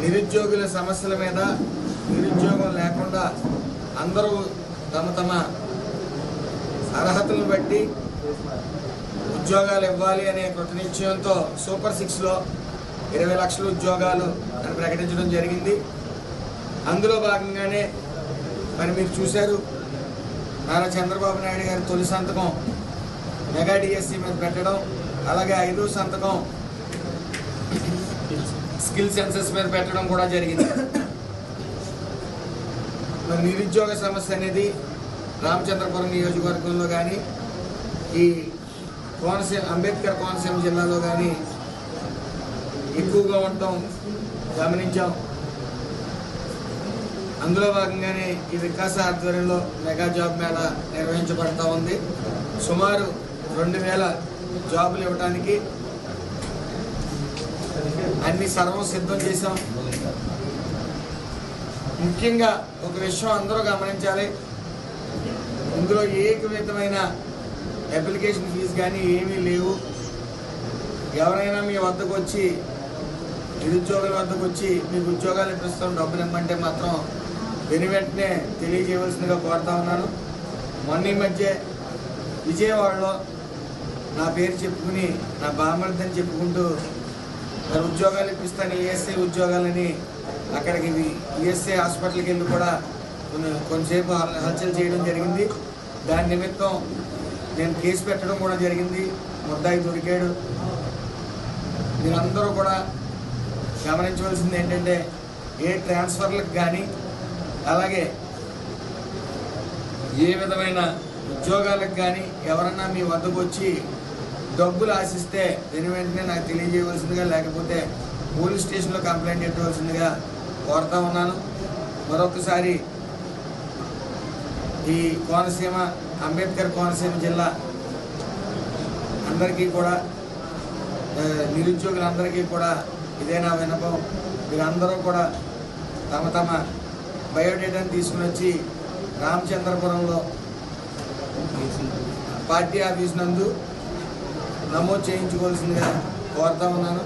నిరుద్యోగుల సమస్యల మీద నిరుద్యోగం లేకుండా అందరూ తమ తమ అర్హతలను బట్టి ఉద్యోగాలు ఇవ్వాలి అనే కృత నిశ్చయంతో సూపర్ సిక్స్లో ఇరవై లక్షల ఉద్యోగాలు అని ప్రకటించడం జరిగింది. అందులో భాగంగానే మరి మీరు చూశారు నారా చంద్రబాబు నాయుడు గారి తొలి సంతకం మెగా డిఎస్సి మీద పెట్టడం అలాగే ఐదో సంతకం స్కిల్ సెన్సెస్ మీద పెట్టడం కూడా జరిగింది. మరి నిరుద్యోగ సమస్య అనేది రామచంద్రపురం నియోజకవర్గంలో కానీ ఈ కోనసీమ అంబేద్కర్ కోనసీమ జిల్లాలో కానీ ఎక్కువగా ఉండటం గమనించాం. అందులో భాగంగానే ఈ వికాస ఆధ్వర్యంలో మెగా జాబ్ మేళా నిర్వహించబడతా ఉంది. సుమారు రెండు వేల జాబులు ఇవ్వడానికి అన్ని సర్వం సిద్ధం చేశాం. ముఖ్యంగా ఒక విషయం అందరూ గమనించాలి. ఇందులో ఏ విధమైన అప్లికేషన్ ఫీజు కానీ ఏమీ లేవు. ఎవరైనా మీ వద్దకు వచ్చి నిరుద్యోగుల వద్దకు వచ్చి మీకు ఉద్యోగాలు ఇప్పిస్తాం డబ్బులు ఇమ్మంటే మాత్రం వెను వెంటనే తెలియజేయవలసిందిగా కోరుతా ఉన్నాను. మొన్న ఈ మధ్య విజయవాడలో నా పేరు చెప్పుకుని నా బామర్దని చెప్పుకుంటూ మరి ఉద్యోగాలు ఇప్పిస్తాను ఈఎస్ఐ ఉద్యోగాలని. అక్కడికి ఈఎస్ఐ హాస్పిటల్కి వెళ్ళి కూడా కొన్ని కొంతసేపు హల్చల్ చేయడం జరిగింది. దాని నిమిత్తం నేను కేసు పెట్టడం కూడా జరిగింది. ముద్దాయి దొరికాడు. మీరందరూ కూడా గమనించవలసింది ఏంటంటే ఏ ట్రాన్స్ఫర్లకు కానీ అలాగే ఏ విధమైన ఉద్యోగాలకు కానీ ఎవరన్నా మీ వద్దకు వచ్చి డబ్బులు ఆశిస్తే దీని వెంటనే నాకు తెలియజేయవలసిందిగా లేకపోతే పోలీస్ స్టేషన్లో కంప్లైంట్ ఇవ్వవలసిందిగా కోరుతా ఉన్నాను. మరొకసారి ఈ కోనసీమ అంబేద్కర్ కోనసీమ జిల్లా అందరికీ కూడా నిరుద్యోగులందరికీ కూడా ఇదే నా వినపం వీరందరూ కూడా తమ తమ బయోడేటాను తీసుకుని వచ్చి రామచంద్రపురంలో పార్టీ ఆఫీస్ నందు నమోదు చేయించుకోవాల్సిందిగా కోరుతా ఉన్నాను.